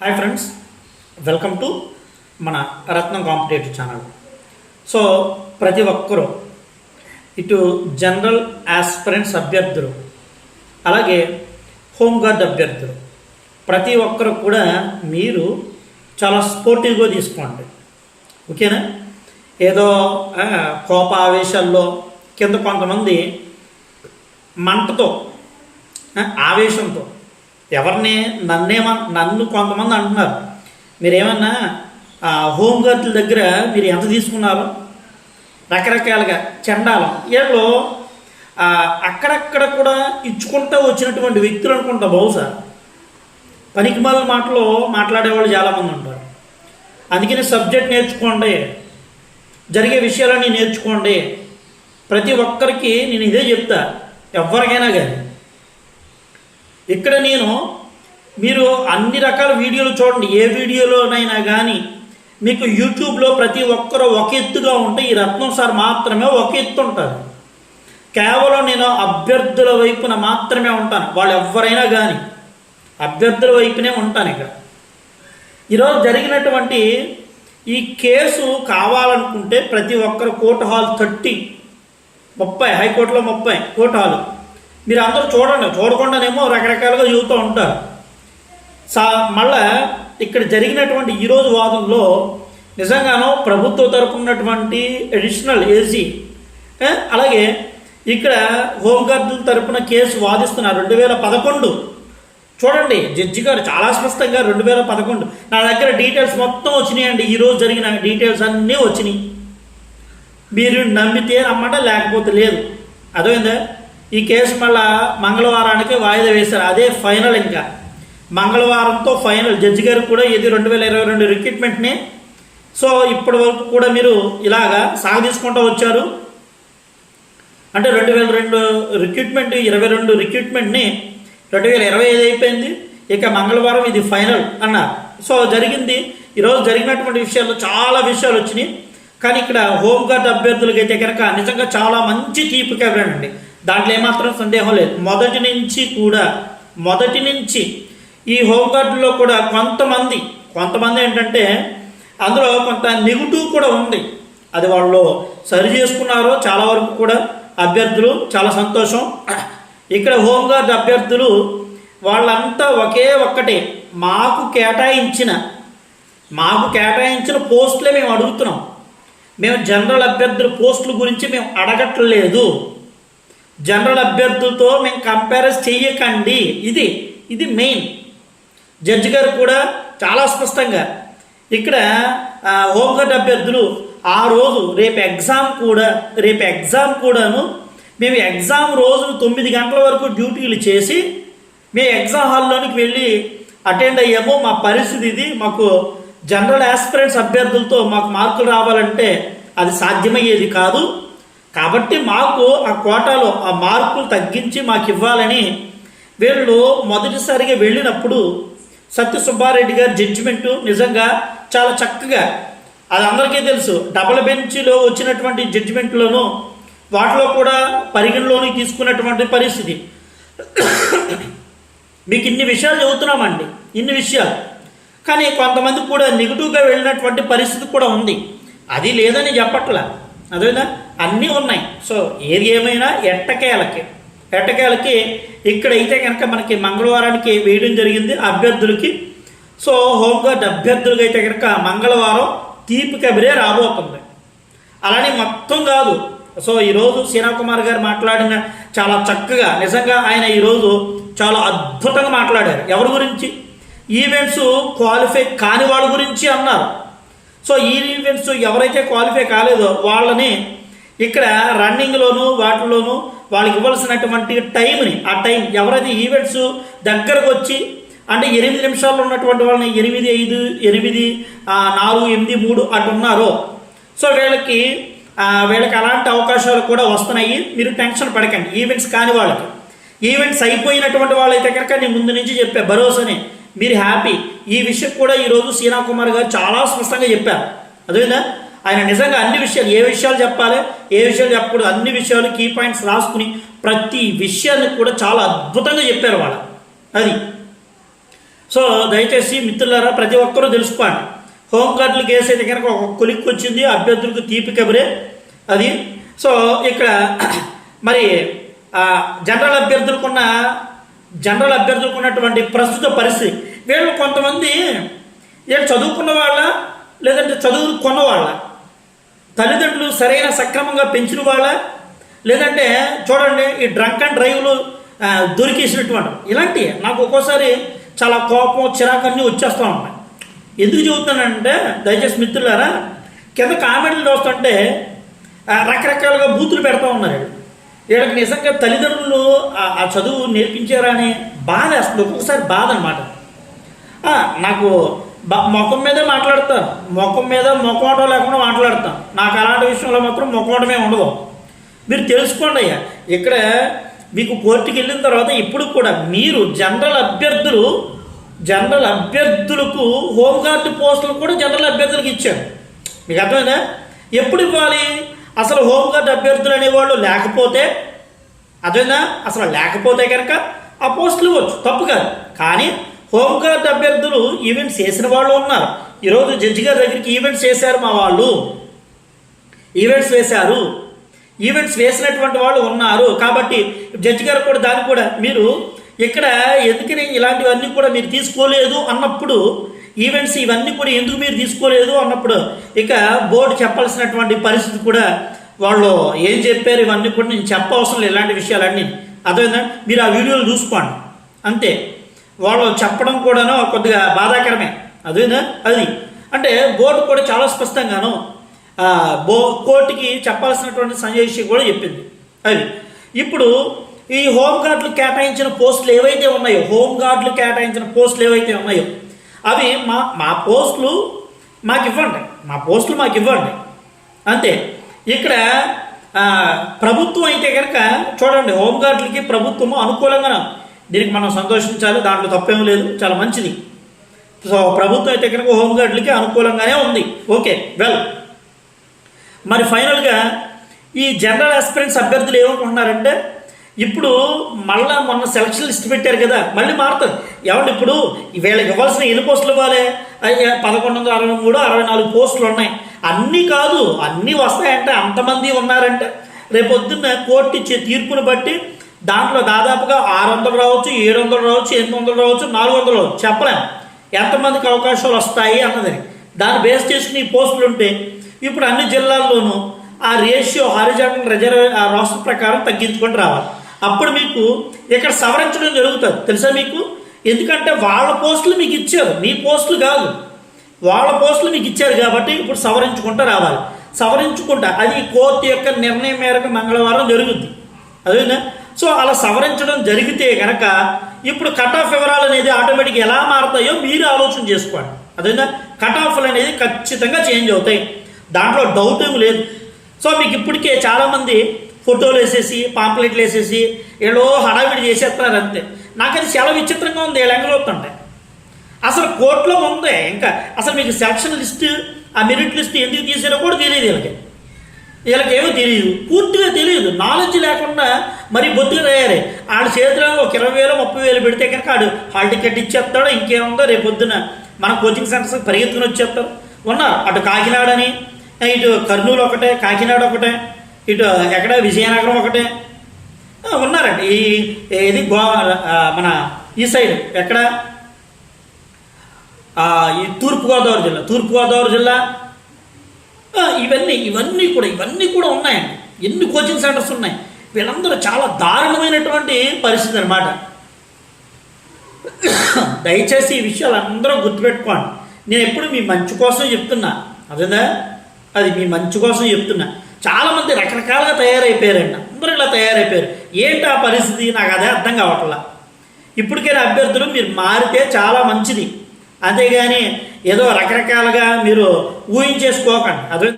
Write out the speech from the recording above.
Hi friends welcome to మన రత్నం competitive channel. So ప్రతి ఒక్కరూ ఇటు జనరల్ ఆస్పిరెంట్స్ అభ్యర్థులు అలాగే హోంగార్డ్ అభ్యర్థులు ప్రతి ఒక్కరు కూడా మీరు చాలా స్పోర్టివ్గా తీసుకోండి. ఓకేనా? ఏదో కోప ఆవేశాల్లో కింద కొంతమంది మంటతో ఆవేశంతో ఎవరిని నన్నేమ నన్ను కొంతమంది అంటున్నారు. మీరేమన్నా ఆ, హోంగార్డుల దగ్గర మీరు ఎంత తీసుకున్నారు? రకరకాలుగా చండాలం. వీళ్ళు అక్కడక్కడ కూడా ఇచ్చుకుంటూ వచ్చినటువంటి వ్యక్తులు అనుకుంటా బహుశా. పనికిమాల మాటలో మాట్లాడేవాళ్ళు చాలామంది ఉంటారు. అందుకని సబ్జెక్ట్ నేర్చుకోండి. జరిగే విషయాలన్నీ నేర్చుకోండి. ప్రతి ఒక్కరికి నేను ఇదే చెప్తా. ఎవరికైనా కానీ. ఇక్కడ నేను మీరు అన్ని రకాల వీడియోలు చూడండి. ఏ వీడియోలోనైనా కానీ మీకు యూట్యూబ్లో ప్రతి ఒక్కరు ఒక ఎత్తుగా ఉంటే ఈ రత్నం సార్ మాత్రమే ఒక ఎత్తు ఉంటారు. కేవలం నేను అభ్యర్థుల వైపున మాత్రమే ఉంటాను. వాళ్ళు ఎవరైనా కానీ అభ్యర్థుల వైపునే ఉంటాను ఇక్కడ. ఈరోజు జరిగినటువంటి ఈ కేసు కావాలనుకుంటే ప్రతి ఒక్కరు కోర్టు హాల్ థర్టీ ముప్పై హైకోర్టులో ముప్పై కోర్టు హాలు. మీరు అందరూ చూడండి చూడకుండానేమో రకరకాలుగా చూస్తూ ఉంటారు. సా మళ్ళా ఇక్కడ జరిగినటువంటి ఈరోజు వాదంలో నిజంగానో ప్రభుత్వ తరపు ఉన్నటువంటి అడిషనల్ ఏసీ అలాగే ఇక్కడ హోంగార్డుల తరపున కేసు వాదిస్తున్నారు రెండు వేల పదకొండు. చూడండి జడ్జి గారు చాలా స్పష్టంగా రెండు వేల పదకొండు. నా దగ్గర డీటెయిల్స్ మొత్తం వచ్చినాయండి ఈరోజు జరిగిన డీటెయిల్స్ అన్నీ వచ్చినాయి. మీరు నమ్మితే నమ్మట లేకపోతే లేదు. అర్థమైందా? ఈ కేసు మళ్ళా మంగళవారానికి వాయిదా వేశారు. అదే ఫైనల్ ఇంకా. మంగళవారంతో ఫైనల్. జడ్జి గారు కూడా ఇది రెండు వేల ఇరవై రెండు రిక్రూట్మెంట్ని. సో ఇప్పటి వరకు కూడా మీరు ఇలాగా సాగదీసుకుంటూ వచ్చారు. అంటే రెండు వేల రెండు రిక్రూట్మెంట్ ఇరవై రెండు రిక్రూట్మెంట్ని రెండు వేల ఇరవై ఐదు అయిపోయింది. ఇక మంగళవారం ఇది ఫైనల్ అన్నారు. సో జరిగింది. ఈరోజు జరిగినటువంటి విషయాల్లో చాలా విషయాలు వచ్చినాయి. కానీ ఇక్కడ హోంగార్డ్ అభ్యర్థులకి అయితే కనుక నిజంగా చాలా మంచి తీపి కబరండి దాంట్లో ఏమాత్రం సందేహం లేదు. మొదటి నుంచి కూడా మొదటి నుంచి ఈ హోంగార్డులో కూడా కొంతమంది కొంతమంది ఏంటంటే అందులో కొంత నెగిటివ్ కూడా ఉంది. అది వాళ్ళు సరి చేసుకున్నారో చాలా వరకు కూడా అభ్యర్థులు చాలా సంతోషం. ఇక్కడ హోంగార్డ్ అభ్యర్థులు వాళ్ళంతా ఒకే ఒక్కటే. మాకు కేటాయించిన మాకు కేటాయించిన పోస్టులే మేము అడుగుతున్నాం. మేము జనరల్ అభ్యర్థుల పోస్టుల గురించి మేము అడగట్లేదు. జనరల్ అభ్యర్థులతో మేము కంపేరస్ చెయ్యకండి. ఇది ఇది మెయిన్. జడ్జి గారు కూడా చాలా స్పష్టంగా ఇక్కడ హోంగార్డ్ అభ్యర్థులు ఆ రోజు రేపు ఎగ్జామ్ కూడా రేపు ఎగ్జామ్ కూడాను మేము ఎగ్జామ్ రోజు తొమ్మిది గంటల వరకు డ్యూటీలు చేసి మేము ఎగ్జామ్ హాల్లోనికి వెళ్ళి అటెండ్ అయ్యాము. మా పరిస్థితి ఇది. మాకు జనరల్ ఆస్పిరెంట్స్ అభ్యర్థులతో మాకు మార్కులు రావాలంటే అది సాధ్యమయ్యేది కాదు. కాబట్టి మాకు ఆ కోటాలో ఆ మార్కులు తగ్గించి మాకు ఇవ్వాలని వీళ్ళు మొదటిసారిగా వెళ్ళినప్పుడు సత్య సుబ్బారెడ్డి గారి జడ్జిమెంటు నిజంగా చాలా చక్కగా అది అందరికీ తెలుసు డబుల్ బెంచ్లో వచ్చినటువంటి జడ్జిమెంట్లోనూ వాటిలో కూడా పరిగణలోని తీసుకున్నటువంటి పరిస్థితి. మీకు ఇన్ని విషయాలు చెబుతున్నామండి ఇన్ని విషయాలు. కానీ కొంతమంది కూడా నెగిటివ్గా వెళ్ళినటువంటి పరిస్థితి కూడా ఉంది. అది లేదని చెప్పట్లా. అదేవిధంగా అన్నీ ఉన్నాయి. సో ఏది ఏమైనా ఎట్టకేలకి. ఎట్టకేలకి ఇక్కడైతే కనుక మనకి మంగళవారానికి వేయడం జరిగింది అభ్యర్థులకి. సో హోంగార్డ్ అభ్యర్థులకి అయితే కనుక మంగళవారం తీపి కబిరే రాబోతుంది. అలానే మొత్తం కాదు. సో ఈరోజు సీనా కుమార్ గారు మాట్లాడిన చాలా చక్కగా నిజంగా ఆయన ఈరోజు చాలా అద్భుతంగా మాట్లాడారు. ఎవరి గురించి? ఈవెంట్స్ క్వాలిఫై కాని వాళ్ళ గురించి అన్నారు. సో ఈ ఈవెంట్స్ ఎవరైతే క్వాలిఫై కాలేదో వాళ్ళని ఇక్కడ రన్నింగ్లోను వాటిలోను వాళ్ళకి ఇవ్వాల్సినటువంటి టైంని ఆ టైం ఎవరైతే ఈవెంట్స్ దగ్గరకు వచ్చి అంటే ఎనిమిది నిమిషాల్లో ఉన్నటువంటి వాళ్ళని ఎనిమిది ఐదు ఎనిమిది నాలుగు ఎనిమిది మూడు అటు ఉన్నారో సో వీళ్ళకి వీళ్ళకి అలాంటి అవకాశాలు కూడా వస్తున్నాయి. మీరు టెన్షన్ పడకండి. ఈవెంట్స్ కాని వాళ్ళకి. ఈవెంట్స్ అయిపోయినటువంటి వాళ్ళైతే కనుక నేను ముందు నుంచి చెప్పే భరోసాని మీరు హ్యాపీ. ఈ విషయం కూడా ఈరోజు సీనా కుమార్ గారు చాలా స్పష్టంగా చెప్పారు. అదేనా ఆయన నిజంగా అన్ని విషయాలు ఏ విషయాలు చెప్పాలి ఏ విషయాలు చెప్పకూడదు అన్ని విషయాలు కీ పాయింట్స్ రాసుకుని ప్రతి విషయాన్ని కూడా చాలా అద్భుతంగా చెప్పారు వాళ్ళు. అది. సో దయచేసి మిత్రులారా ప్రతి ఒక్కరూ తెలుసుకోండి. హోంగార్డులు కేసు అయితే కనుక ఒక కొలిక్కి వచ్చింది అభ్యర్థులకు తీపి కబరే. అది. సో ఇక్కడ మరి జనరల్ అభ్యర్థులకున్న జనరల్ అభ్యర్థులకు ఉన్నటువంటి ప్రస్తుత పరిస్థితి. వీళ్ళు కొంతమంది వీళ్ళు చదువుకున్న వాళ్ళ లేదంటే చదువు కొన్నవాళ్ళ తల్లిదండ్రులు సరైన సక్రమంగా పెంచిన వాళ్ళ లేదంటే చూడండి ఈ డ్రంక్ అండ్ డ్రైవ్లు దొరికేసినటువంటి ఇలాంటి నాకు ఒక్కోసారి చాలా కోపం చిరాకన్నీ వచ్చేస్తూ ఉంటాయి ఎందుకు చెబుతున్నానంటే దయచేసి మిత్రులారా కింద కామెంట్లు చూస్తుంటే రకరకాలుగా బూతులు పెడతా ఉన్నారు వీళ్ళకి నిజంగా తల్లిదండ్రులు ఆ- చదువు నేర్పించారా అని బాధ అసలు ఒక్కొక్కసారి బాధ అనమాట నాకు మొఖం ముఖం మీదే మాట్లాడతాను ముఖం మీద ముఖమాటం లేకుండా మాట్లాడతాను నాకు అలాంటి విషయంలో మాత్రం ముఖమాటమే ఉండదు. మీరు తెలుసుకోండి అయ్యా. ఇక్కడ మీకు కోర్టుకి వెళ్ళిన తర్వాత ఇప్పుడు కూడా మీరు జనరల్ అభ్యర్థులు జనరల్ అభ్యర్థులకు హోంగార్డు పోస్టులు కూడా జనరల్ అభ్యర్థులకు ఇచ్చారు. మీకు అర్థమైందా? ఎప్పుడు ఇవ్వాలి? అసలు హోంగార్డ్ అభ్యర్థులు అనేవాళ్ళు లేకపోతే అదేనా? అసలు లేకపోతే కనుక ఆ పోస్టులు ఇవ్వచ్చు. తప్పు కాదు. కానీ హోంగార్డ్ అభ్యర్థులు ఈవెంట్స్ చేసిన వాళ్ళు ఉన్నారు. ఈరోజు జడ్జి గారి దగ్గరికి ఈవెంట్స్ చేశారు మా వాళ్ళు. ఈవెంట్స్ వేశారు. ఈవెంట్స్ వేసినటువంటి వాళ్ళు ఉన్నారు. కాబట్టి జడ్జి గారు కూడా దాన్ని కూడా మీరు ఇక్కడ ఎందుకని ఇలాంటివన్నీ కూడా మీరు తీసుకోలేదు అన్నప్పుడు ఈవెంట్స్ ఇవన్నీ కూడా ఎందుకు మీరు తీసుకోలేదు అన్నప్పుడు ఇక బోర్డు చెప్పాల్సినటువంటి పరిస్థితి కూడా వాళ్ళు ఏం చెప్పారు ఇవన్నీ కూడా నేను చెప్పవసరం లేదు. ఇలాంటి విషయాలన్నీ. అదేవిధంగా మీరు ఆ వీడియోలు చూసుకోండి. అంతే. వాళ్ళు చెప్పడం కూడాను కొద్దిగా బాధాకరమే. అదేనా అది. అంటే బోర్డు కూడా చాలా స్పష్టంగాను బో కోర్టుకి చెప్పాల్సినటువంటి సంజయ్ కూడా చెప్పింది. అది. ఇప్పుడు ఈ హోంగార్డులు కేటాయించిన పోస్టులు ఏవైతే ఉన్నాయో హోంగార్డులు కేటాయించిన పోస్టులు ఏవైతే ఉన్నాయో అవి మా మా పోస్టులు మాకు ఇవ్వండి. మా పోస్టులు మాకు ఇవ్వండి. అంతే. ఇక్కడ ప్రభుత్వం అయితే కనుక చూడండి హోంగార్డులకి ప్రభుత్వం అనుకూలంగా దీనికి మనం సంతోషించాలి దాంట్లో తప్పేం లేదు చాలా మంచిది. సో ప్రభుత్వం అయితే కనుక హోంగార్డులకి అనుకూలంగానే ఉంది. Okay well. మరి ఫైనల్గా ఈ జనరల్ ఆస్పిరెంట్స్ అభ్యర్థులు ఏమనుకుంటున్నారంటే ఇప్పుడు మళ్ళా మొన్న సెలక్షన్ లిస్ట్ పెట్టారు కదా మళ్ళీ మారుతుంది ఏమంటే ఇప్పుడు వీళ్ళకి ఇవ్వాల్సిన ఎన్ని పోస్టులు ఇవ్వాలి? అయ్యా, పదకొండు వందల అరవై మూడు అరవై నాలుగు పోస్టులు ఉన్నాయి. అన్నీ కాదు అన్నీ వస్తాయంటే అంతమంది ఉన్నారంటే. రేపొద్దున్న కోర్టు ఇచ్చే తీర్పును బట్టి దాంట్లో దాదాపుగా ఆరు వందలు రావచ్చు ఏడు వందలు రావచ్చు ఎనిమిది వందలు రావచ్చు నాలుగు వందలు రావచ్చు. చెప్పలేం. ఎంతమందికి అవకాశాలు వస్తాయి అన్నది. దాన్ని బేస్ చేసుకుని పోస్టులు ఉంటే ఇప్పుడు అన్ని జిల్లాల్లోనూ ఆ రేషియో హారిజాంటల్ రిజర్వ్ ఆ రాష్ట్ర ప్రకారం తగ్గించుకొని రావాలి. అప్పుడు మీకు ఇక్కడ సవరించడం జరుగుతుంది. తెలుసా మీకు? ఎందుకంటే వాళ్ళ పోస్టులు మీకు ఇచ్చారు. మీ పోస్టులు కాదు. వాళ్ళ పోస్టులు మీకు ఇచ్చారు కాబట్టి ఇప్పుడు సవరించుకుంటూ రావాలి. సవరించుకుంటా. అది కోర్టు యొక్క నిర్ణయం మేరకు మంగళవారం జరుగుద్ది. అదేనా? సో అలా సవరించడం జరిగితే కనుక ఇప్పుడు కట్ ఆఫ్ వివరాలు అనేది ఆటోమేటిక్ ఎలా మారుతాయో మీరు ఆలోచన చేసుకోండి. అదేనా? కట్ ఆఫ్లు అనేది ఖచ్చితంగా చేంజ్ అవుతాయి. దాంట్లో డౌట్ ఏమి లేదు. సో మీకు ఇప్పటికే చాలామంది ఫోటోలు వేసేసి పాంప్లెట్లు వేసేసి ఏదో హడావిడి చేసేస్తున్నారు అంతే. నాకు అది చాలా విచిత్రంగా ఉంది ఏళ్ళంగా చూస్తుంటే అసలు కోర్టులో ఉందే ఇంకా అసలు మీకు సెలక్షన్ లిస్ట్ ఆ మెరిట్ లిస్ట్ ఎందుకు తీసారో కూడా తెలియదు వీళ్ళకి. వీళ్ళకి ఏమో తెలియదు పూర్తిగా తెలియదు. నాలెడ్జ్ లేకుండా మరి బొత్తుగా తయారే. వాళ్ళ చేతిలో ఒక ఇరవై వేలు ముప్పై వేలు పెడితే కనుక ఆడు హాల్ టికెట్ ఇచ్చేస్తాడు ఇంకేముందో రేపు పొద్దున మన కోచింగ్ సెంటర్స్ పరిగెత్తుకుని వచ్చేస్తారు ఉన్నారు. అటు కాకినాడని ఇటు కర్నూలు ఒకటే కాకినాడ ఒకటే. ఇటు ఎక్కడ విజయనగరం ఒకటే. ఉన్నారండి. ఈ ఇది గో మన ఈ సైడ్ ఎక్కడ? ఈ తూర్పుగోదావరి జిల్లా. తూర్పుగోదావరి జిల్లా. ఇవన్నీ ఇవన్నీ కూడా ఇవన్నీ కూడా ఉన్నాయండి. ఎన్ని కోచింగ్ సెంటర్స్ ఉన్నాయి? వీళ్ళందరూ చాలా దారుణమైనటువంటి పరిస్థితి అనమాట దయచేసి ఈ విషయాలు అందరూ గుర్తుపెట్టుకోండి. నేను ఎప్పుడు మీ మంచి కోసం చెప్తున్నా. అదేనా అది మీ మంచి కోసం చెప్తున్నా. చాలామంది రకరకాలుగా తయారైపోయారండి అందరూ ఇలా తయారైపోయారు. ఏంటి ఆ పరిస్థితి? నాకు అదే అర్థం కావట్లా. ఇప్పటికైనా అభ్యర్థులు మీరు మారితే చాలా మంచిది. అంతేగాని ఏదో రకరకాలుగా మీరు ఊహించేసుకోకండి. అదే